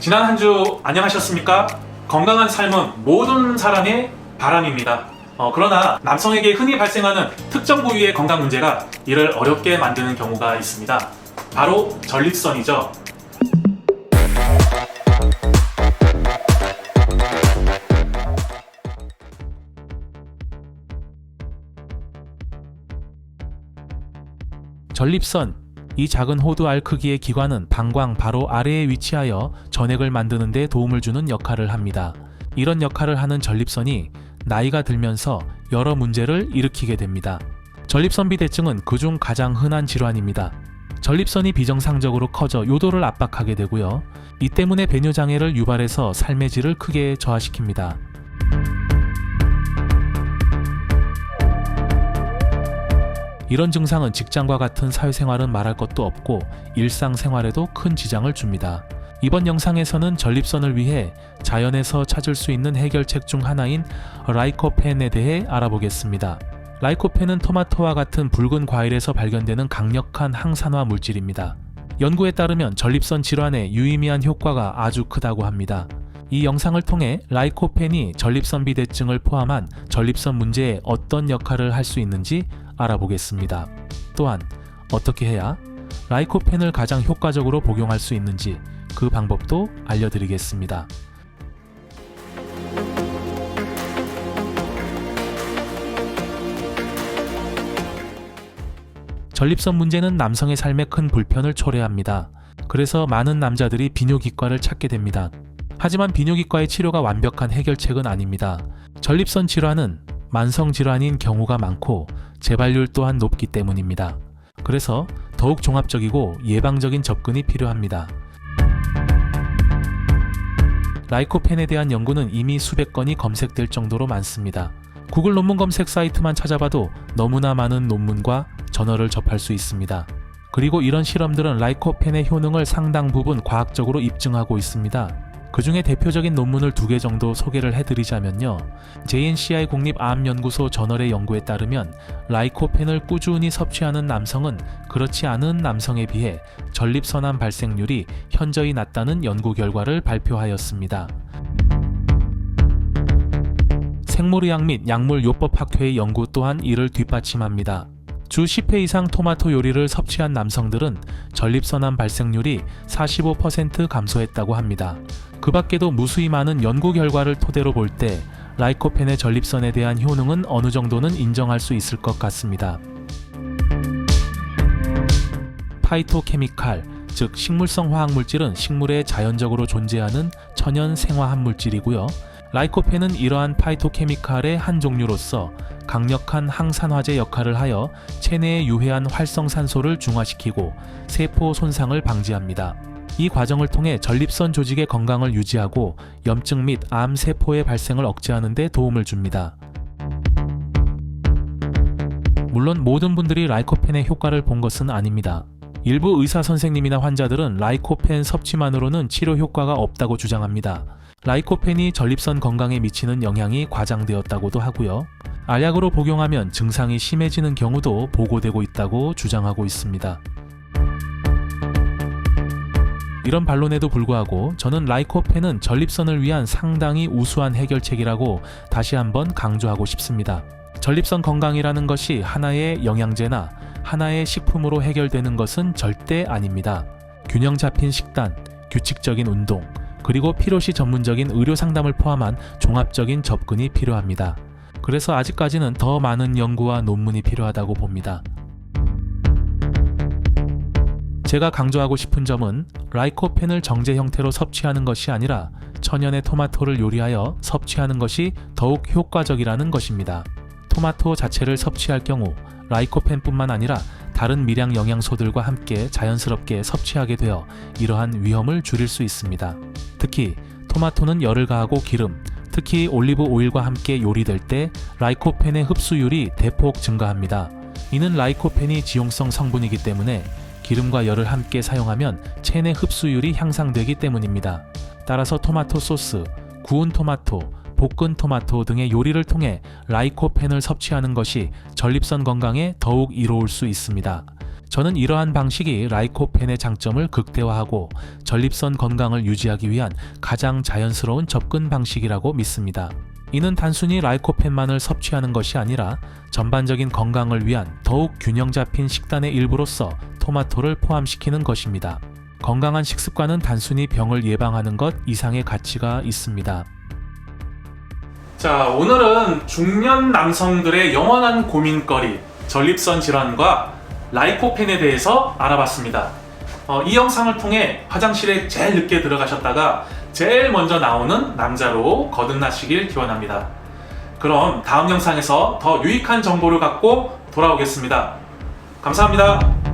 지난 한 주 안녕하셨습니까? 건강한 삶은 모든 사람의 바람입니다. 어, 그러나 남성에게 흔히 발생하는 특정 부위의 건강 문제가 이를 어렵게 만드는 경우가 있습니다. 바로 전립선이죠. 전립선 이 작은 호두 알 크기의 기관은 방광 바로 아래에 위치하여 전액을 만드는 데 도움을 주는 역할을 합니다. 이런 역할을 하는 전립선이 나이가 들면서 여러 문제를 일으키게 됩니다. 전립선 비대증은 그중 가장 흔한 질환입니다. 전립선이 비정상적으로 커져 요도를 압박하게 되고요. 이 때문에 배뇨 장애를 유발해서 삶의 질을 크게 저하시킵니다. 이런 증상은 직장과 같은 사회생활은 말할 것도 없고 일상생활에도 큰 지장을 줍니다. 이번 영상에서는 전립선을 위해 자연에서 찾을 수 있는 해결책 중 하나인 라이코펜에 대해 알아보겠습니다. 라이코펜은 토마토와 같은 붉은 과일에서 발견되는 강력한 항산화 물질입니다. 연구에 따르면 전립선 질환에 유의미한 효과가 아주 크다고 합니다. 이 영상을 통해 라이코펜이 전립선 비대증을 포함한 전립선 문제에 어떤 역할을 할 수 있는지 알아보겠습니다. 또한 어떻게 해야 라이코펜을 가장 효과적으로 복용할 수 있는지 그 방법도 알려드리겠습니다. 전립선 문제는 남성의 삶에 큰 불편을 초래합니다. 그래서 많은 남자들이 비뇨기과를 찾게 됩니다. 하지만 비뇨기과의 치료가 완벽한 해결책은 아닙니다. 전립선 질환은 만성 질환인 경우가 많고 재발률 또한 높기 때문입니다. 그래서 더욱 종합적이고 예방적인 접근이 필요합니다. 라이코펜에 대한 연구는 이미 수백 건이 검색될 정도로 많습니다. 구글 논문 검색 사이트만 찾아봐도 너무나 많은 논문과 저널을 접할 수 있습니다. 그리고 이런 실험들은 라이코펜의 효능을 상당 부분 과학적으로 입증하고 있습니다. 그 중에 대표적인 논문을 두 개 정도 소개를 해드리자면요. JNCI 국립암연구소 저널의 연구에 따르면 라이코펜을 꾸준히 섭취하는 남성은 그렇지 않은 남성에 비해 전립선암 발생률이 현저히 낮다는 연구 결과를 발표하였습니다. 생물의학 및 약물요법학회의 연구 또한 이를 뒷받침합니다. 주 10회 이상 토마토 요리를 섭취한 남성들은 전립선암 발생률이 45% 감소했다고 합니다. 그 밖에도 무수히 많은 연구 결과를 토대로 볼 때 라이코펜의 전립선에 대한 효능은 어느 정도는 인정할 수 있을 것 같습니다. 파이토케미칼, 즉 식물성 화학 물질은 식물에 자연적으로 존재하는 천연 생화합 물질이고요. 라이코펜은 이러한 파이토케미칼의 한 종류로서 강력한 항산화제 역할을 하여 체내의 유해한 활성산소를 중화시키고 세포 손상을 방지합니다. 이 과정을 통해 전립선 조직의 건강을 유지하고 염증 및 암 세포의 발생을 억제하는 데 도움을 줍니다. 물론 모든 분들이 라이코펜의 효과를 본 것은 아닙니다. 일부 의사 선생님이나 환자들은 라이코펜 섭취만으로는 치료 효과가 없다고 주장합니다. 라이코펜이 전립선 건강에 미치는 영향이 과장되었다고도 하고요. 알약으로 복용하면 증상이 심해지는 경우도 보고되고 있다고 주장하고 있습니다. 이런 반론에도 불구하고 저는 라이코펜은 전립선을 위한 상당히 우수한 해결책이라고 다시 한번 강조하고 싶습니다. 전립선 건강이라는 것이 하나의 영양제나 하나의 식품으로 해결되는 것은 절대 아닙니다. 균형 잡힌 식단, 규칙적인 운동, 그리고 필요시 전문적인 의료 상담을 포함한 종합적인 접근이 필요합니다. 그래서 아직까지는 더 많은 연구와 논문이 필요하다고 봅니다. 제가 강조하고 싶은 점은 라이코펜을 정제 형태로 섭취하는 것이 아니라 천연의 토마토를 요리하여 섭취하는 것이 더욱 효과적이라는 것입니다. 토마토 자체를 섭취할 경우 라이코펜뿐만 아니라 다른 미량 영양소들과 함께 자연스럽게 섭취하게 되어 이러한 위험을 줄일 수 있습니다. 특히 토마토는 열을 가하고 기름, 특히 올리브 오일과 함께 요리될 때 라이코펜의 흡수율이 대폭 증가합니다. 이는 라이코펜이 지용성 성분이기 때문에 기름과 열을 함께 사용하면 체내 흡수율이 향상되기 때문입니다. 따라서 토마토 소스, 구운 토마토, 볶은 토마토 등의 요리를 통해 라이코펜을 섭취하는 것이 전립선 건강에 더욱 이로울 수 있습니다. 저는 이러한 방식이 라이코펜의 장점을 극대화하고 전립선 건강을 유지하기 위한 가장 자연스러운 접근 방식이라고 믿습니다. 이는 단순히 라이코펜만을 섭취하는 것이 아니라 전반적인 건강을 위한 더욱 균형 잡힌 식단의 일부로서 토마토를 포함시키는 것입니다. 건강한 식습관은 단순히 병을 예방하는 것 이상의 가치가 있습니다. 자, 오늘은 중년 남성들의 영원한 고민거리, 전립선 질환과 라이코펜에 대해서 알아봤습니다. 어, 이 영상을 통해 화장실에 제일 늦게 들어가셨다가 제일 먼저 나오는 남자로 거듭나시길 기원합니다. 그럼 다음 영상에서 더 유익한 정보를 갖고 돌아오겠습니다. 감사합니다.